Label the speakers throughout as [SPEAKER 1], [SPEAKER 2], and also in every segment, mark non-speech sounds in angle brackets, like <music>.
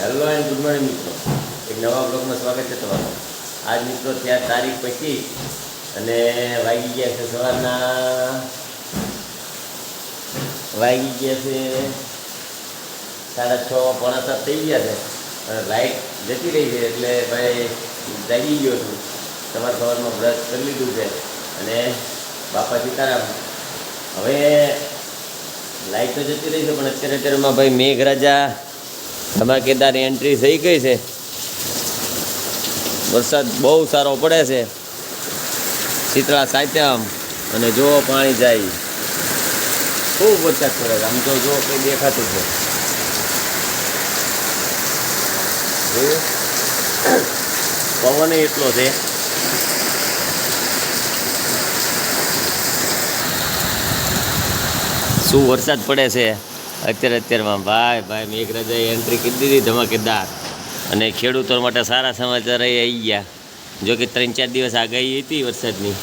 [SPEAKER 1] Hello and good morning મિત્રો. એક નવા બ્લોગમાં સ્વાગત છે તમારું. આજ મિત્રો ત્યાં તારીખ પચીસ અને વાગી ગયા છે સવારના વાગી ગયા છે સાડા છ, પોણા સાત થઈ ગયા છે. અને લાઇટ જતી રહી છે એટલે ભાઈ જાગી ગયો છું. તમારા સવારમાં બ્રશ કરી લીધું છે અને બાપા સીતારામ. હવે લાઇટ તો જતી રહી છે, પણ અત્યારે અત્યારમાં ભાઈ મેઘરાજા ધમાકેદાર એન્ટ્રી થઈ ગઈ છે. વરસાદ બહુ સારો પડે છે. શીતળા સાત્યામ અને જો પાણી જાય. ખૂબ વરસાદ પડે છે. આમ તો જો કંઈ દેખાતું છે. પવન એટલો છે. શું વરસાદ પડે છે? અત્યારે અત્યારમાં ભાઈ ભાઈ મેઘરાજાએ એન્ટ્રી કરી દીધી ધમાકેદાર. અને ખેડૂતો માટે સારા સમાચાર આવી ગયા. જો કે ત્રણ ચાર દિવસ આગાહી હતી વરસાદની.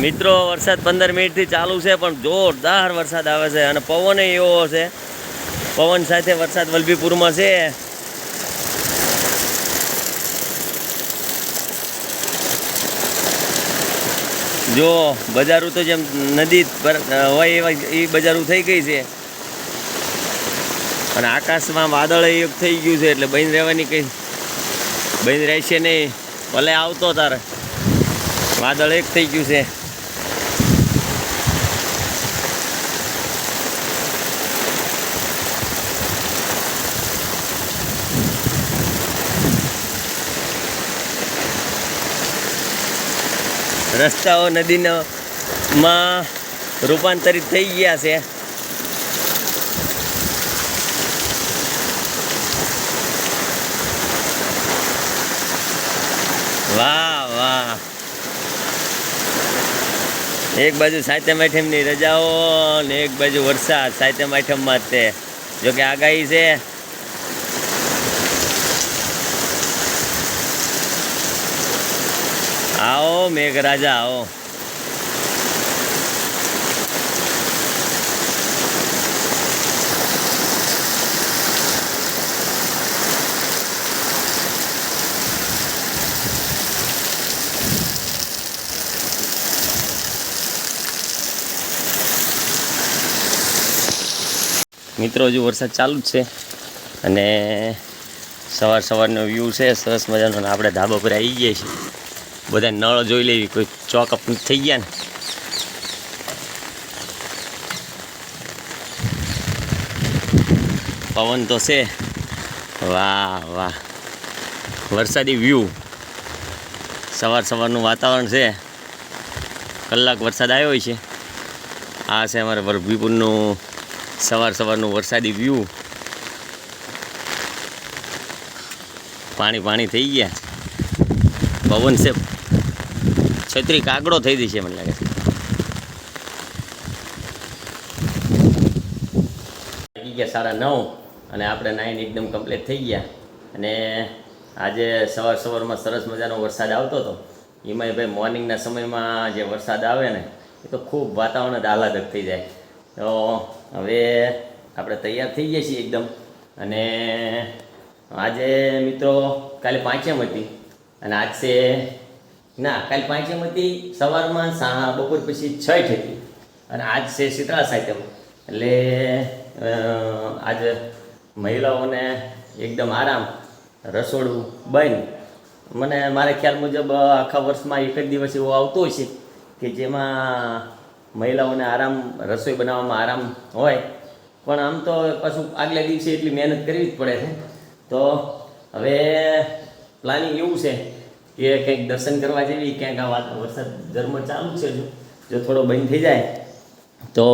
[SPEAKER 1] મિત્રો, વરસાદ પંદર મિનિટથી ચાલુ છે, પણ જોરદાર વરસાદ આવે છે અને પવન એવો છે. પવન સાથે વરસાદ વલભીપુરમાં છે. જો બજારું તો જેમ નદી હોય એવા એ બજારું થઈ ગઈ છે. અને આકાશમાં વાદળ એક થઈ ગયું છે, એટલે બહેન રહેવાની કંઈ, બહેન રહેશે નહીં. ભલે આવતો તારે. વાદળ એક થઈ ગયું છે. રસ્તાઓ નદીના માં રૂપાંતરિત થઈ ગયા છે. વાહ વાહ. એક બાજુ સાતમ આઠમની રજાઓ ને એક બાજુ વરસાદ. સાતમ આઠમમાં તે. જો કે આગાહી છે આવો મેઘરાજા આવો મિત્રો, હજુ વરસાદ ચાલુ જ છે અને સવાર સવારનો વ્યૂ છે, સરસ મજાનો આપણે ધાબા પર આવી ગયા છીએ. બધા નળ જોઈ લેવી, કોઈ ચોકઅપ થઈ ગયા ને. પવન તો છે. વાહ વાહ. વરસાદી વ્યૂ સવાર સવારનું વાતાવરણ છે. કલાક વરસાદ આવ્યો છે. આ છે અમારે વરભીપુરનું સવાર સવારનું વરસાદી વ્યૂ પાણી પાણી થઈ ગયા. પવન છે. છત્રી કાગડો થઈ ગઈ છે મને લાગે ગયા સાડા નવ અને આપણે નાઇન એકદમ કમ્પ્લીટ થઈ ગયા. અને આજે સવાર સવારમાં સરસ મજાનો વરસાદ આવતો હતો. એમાંય ભાઈ મોર્નિંગના સમયમાં જે વરસાદ આવે ને, એ તો ખૂબ વાતાવરણ જ આહલાદક થઈ જાય. તો હવે આપણે તૈયાર થઈ ગયા છીએ એકદમ. અને આજે મિત્રો કાલે પાંચમ હતી. અને આજ ના, કાલ પાંચમ હતી, સવારમાં સા બપોર પછી છઠ હતી. અને આજ છે શીતળા સાહિત્યમ એટલે આજ મહિલાઓને એકદમ આરામ, રસોડું બંધ મને, મારે ખ્યાલ મુજબ આખા વર્ષમાં એક જ દિવસ એવો આવતો હોય છે કે જેમાં મહિલાઓને આરામ, રસોઈ બનાવવામાં આરામ હોય. પણ આમ તો પાછું આગલા દિવસે એટલી મહેનત કરવી જ પડે છે. તો હવે પ્લાનિંગ એવું છે કે કંઈક દર્શન કરવા જેવી, ક્યાંક આ વાત વરસાદ ધર્મ ચાલુ છે જો જો થોડો બંધ થઈ જાય, તો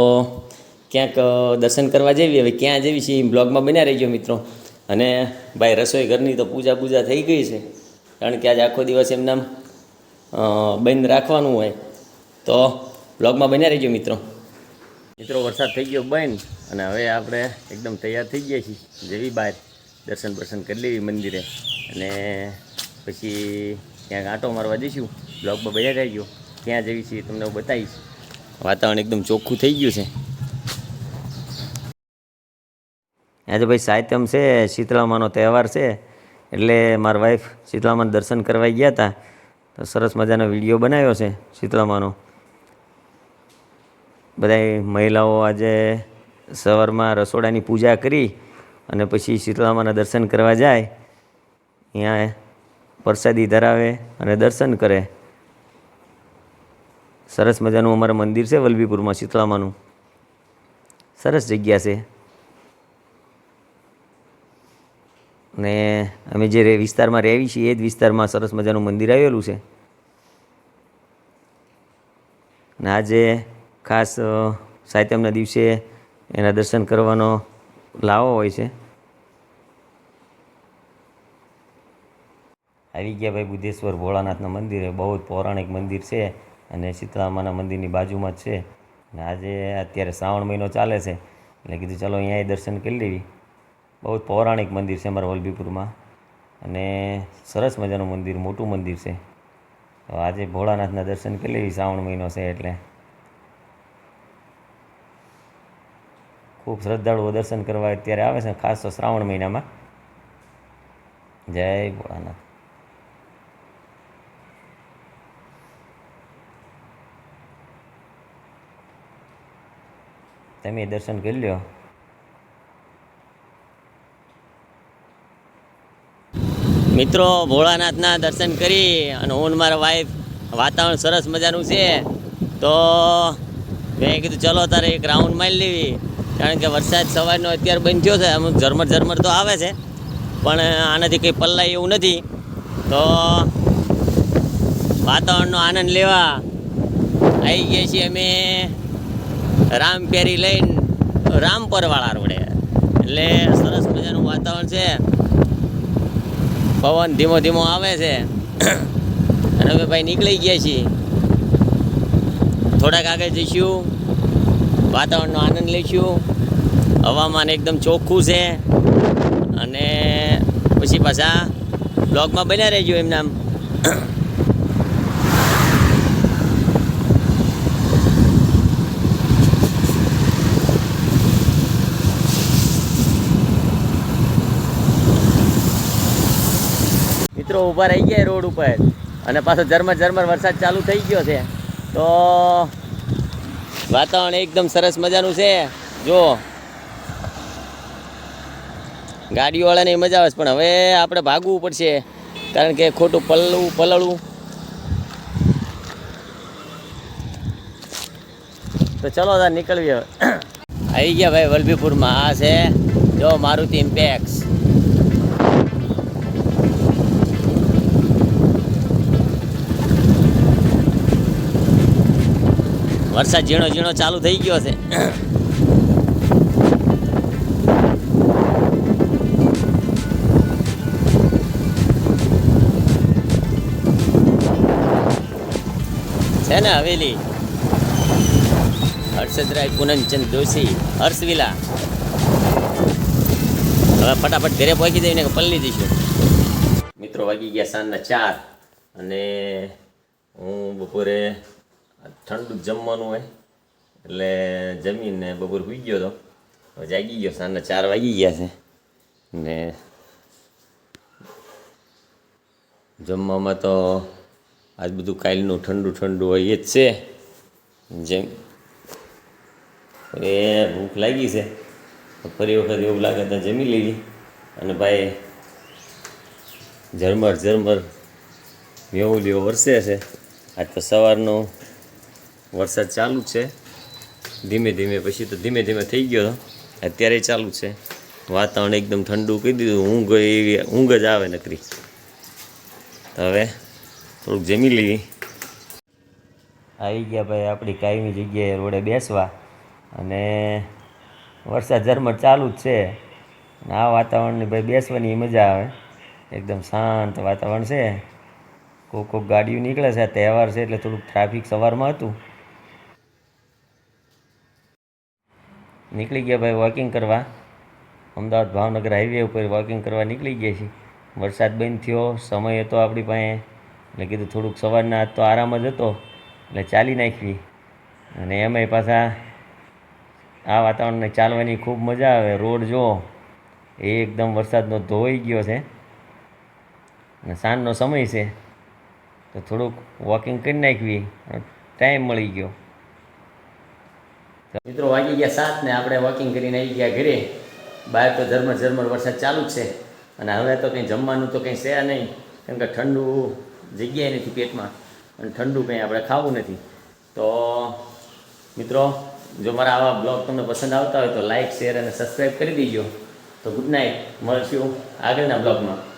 [SPEAKER 1] ક્યાંક દર્શન કરવા જેવી, હવે ક્યાં જેવી છે એ બ્લોગમાં બન્યા રહેજો મિત્રો. અને ભાઈ, રસોઈ ઘરની તો પૂજા પૂજા થઈ ગઈ છે, કારણ કે આજે આખો દિવસ એમના બંધ રાખવાનું હોય. તો બ્લોગમાં બન્યા રહેજો મિત્રો. મિત્રો, વરસાદ થઈ ગયો બંધ, અને હવે આપણે એકદમ તૈયાર થઈ ગયા છીએ. જેવી બહાર દર્શન બર્શન કરી લેવી મંદિરે. અને પછી ક્યાંક આંટો મારવા જઈશું બ્લોગમાં બજાર રહી ગયો. ક્યાં જવી છીએ તમને હું બતાવીશ. વાતાવરણ એકદમ ચોખ્ખું થઈ ગયું છે. આજે ભાઈ સાહિત્યમ છે, શીતળામાનો તહેવાર છે. એટલે મારા વાઈફ શીતળામાના દર્શન કરવા ગયા હતા. તો સરસ મજાનો વીડિયો બનાવ્યો છે શીતળામાનો. બધાય મહિલાઓ આજે સવારમાં રસોડાની પૂજા કરી અને પછી શીતળામાના દર્શન કરવા જાય. અહીંયા પ્રસાદી ધરાવે અને દર્શન કરે. સરસ મજાનું અમારું મંદિર છે વલભીપુરમાં શીતળામાનું. સરસ જગ્યા છે. ને અમે જે વિસ્તારમાં રહેવી છીએ એ જ વિસ્તારમાં સરસ મજાનું મંદિર આવેલું છે. ને આજે ખાસ સાહિત્યમના દિવસે એના દર્શન કરવાનો લાવો હોય છે. આવી ગયા ભાઈ બુદ્ધેશ્વર ભોળાનાથના મંદિરે. બહુ જ પૌરાણિક મંદિર છે અને શીતળામાના મંદિરની બાજુમાં જ છે. અને આજે અત્યારે શ્રાવણ મહિનો ચાલે છે. એટલે કીધું ચાલો અહીંયા દર્શન કરી લેવી. બહુ જ પૌરાણિક મંદિર છે અમારા વલભીપુરમાં. અને સરસ મજાનું મંદિર, મોટું મંદિર છે. તો આજે ભોળાનાથના દર્શન કરી લેવી શ્રાવણ મહિનો છે એટલે. ખૂબ શ્રદ્ધાળુઓ દર્શન કરવા અત્યારે આવે છે, ખાસ તો શ્રાવણ મહિનામાં. જય ભોળાનાથ. તમે દર્શન કરી લ્યો. મિત્રો, ભોળાનાથના દર્શન કરી અને હું મારા વાઈફ વાતાવરણ સરસ મજાનું છે. તો મેં કીધું, ચલો તારે એક રાઉન્ડ મારી લેવી. કારણ કે વરસાદ સવારનો અત્યારે બંધ થયો છે, અમુક ઝરમર ઝરમર તો આવે છે. પણ આનાથી કંઈ પલ્લાય એવું નથી. તો વાતાવરણનો આનંદ લેવા આવી ગયા છીએ અમે. રામપેરી લઈને રામપરવાળા રોડે. એટલે સરસ મજાનું વાતાવરણ છે. પવન ધીમો ધીમો આવે છે. અને અમે ભાઈ નીકળી ગયા છીએ. થોડાક આગળ જઈશું. વાતાવરણનો આનંદ લઈશું. હવામાન એકદમ ચોખ્ખું છે. અને પછી પાછા બ્લોગમાં બન્યા રહેજો એમના મિત્રો ઊભા રહી ગયા રોડ ઉપર. અને પાછો ઝરમર ઝરમર વરસાદ ચાલુ થઈ ગયો છે. તો વાતાવરણ એકદમ સરસ મજાનું છે. જો. ગાડીવાળાને મજા આવે પણ હવે આપણે ભાગવું પડશે. કારણ કે ખોટું પલળવું પલળવું તો ચલો તાર નીકળવી હવે. <coughs> આવી ગયા ભાઈ વલભીપુરમાં. આ છે, જો, મારુતિ ઇમ્પેક્સ વરસાદ ઝીણો ઝીણો ચાલુ થઈ ગયો છે. છે ને હવેલી? હર્ષદરાય પૂનમચંદ દોશી હર્ષવિલા. હવે ફટાફટ ઘરે પહોંચી જઈને પલ્લી દઈશું મિત્રો વાગી ગયા સાંજના ચાર અને હું બપોરે ઠંડુ જમવાનું હોય, એટલે જમીને બપોર સુઈ ગયો હતો હવે જાગી ગયો, સાંજના ચાર વાગી ગયા છે. ને જમવામાં તો આજ બધું કાલનું ઠંડુ ઠંડુ હોય એ જ છે. જેમ એ ભૂખ લાગી છે ફરી વખત એવું લાગે તો જમી લીધી અને ભાઈ ઝરમર ઝરમર વ્યવલીઓ વરસે છે. આજ તો સવારનો વરસાદ ચાલુ છે. ધીમે ધીમે પછી તો ધીમે ધીમે થઈ ગયો. અત્યારે ચાલુ છે. વાતાવરણ એકદમ ઠંડુ કહી દીધું. ઊંઘ એવી, ઊંઘ જ આવે નકરી. હવે થોડુંક જમી લઈએ. આવી ગયા ભાઈ આપણી કાયમી જગ્યાએ રોડે બેસવા. અને વરસાદ ઝરમર ચાલુ જ છે. આ વાતાવરણની ભાઈ બેસવાની મજા આવે. એકદમ શાંત વાતાવરણ છે. કોક કોક ગાડીઓ નીકળે છે. તહેવાર છે એટલે થોડુંક ટ્રાફિક સવારમાં હતું. નીકળી ગયા ભાઈ વોકિંગ કરવા. અમદાવાદ ભાવનગર હાઈવે ઉપર વોકિંગ કરવા નીકળી ગયા છીએ. વરસાદ બંધ થયો, સમય હતો આપણી પાસે. એટલે કીધું થોડુંક સવારના તો આરામ જ હતો, એટલે ચાલી નાખવી અને એમાંય પાછા આ વાતાવરણને ચાલવાની ખૂબ મજા આવે. રોડ જો એકદમ વરસાદનો ધોઈ ગયો છે. અને સાંજનો સમય છે. તો થોડુંક વોકિંગ કરી નાખવી ટાઈમ મળી ગયો. મિત્રો વાગી ગયા સાત ને આપણે વોકિંગ કરીને આવી ગયા ઘરે. બહાર તો ઝરમર ઝરમર વરસાદ ચાલુ જ છે. અને હવે તો કંઈ જમવાનું તો કંઈ છે નહીં. કેમ કે ઠંડુ જગ્યાએ નથી પેટમાં. અને ઠંડુ કંઈ આપણે ખાવું નથી. તો મિત્રો, જો મારા આવા બ્લોગ તમને પસંદ આવતા હોય તો લાઇક શેર અને સબસ્ક્રાઈબ કરી દેજો. તો ગુડ નાઇટ મળશું આગળના બ્લોગમાં.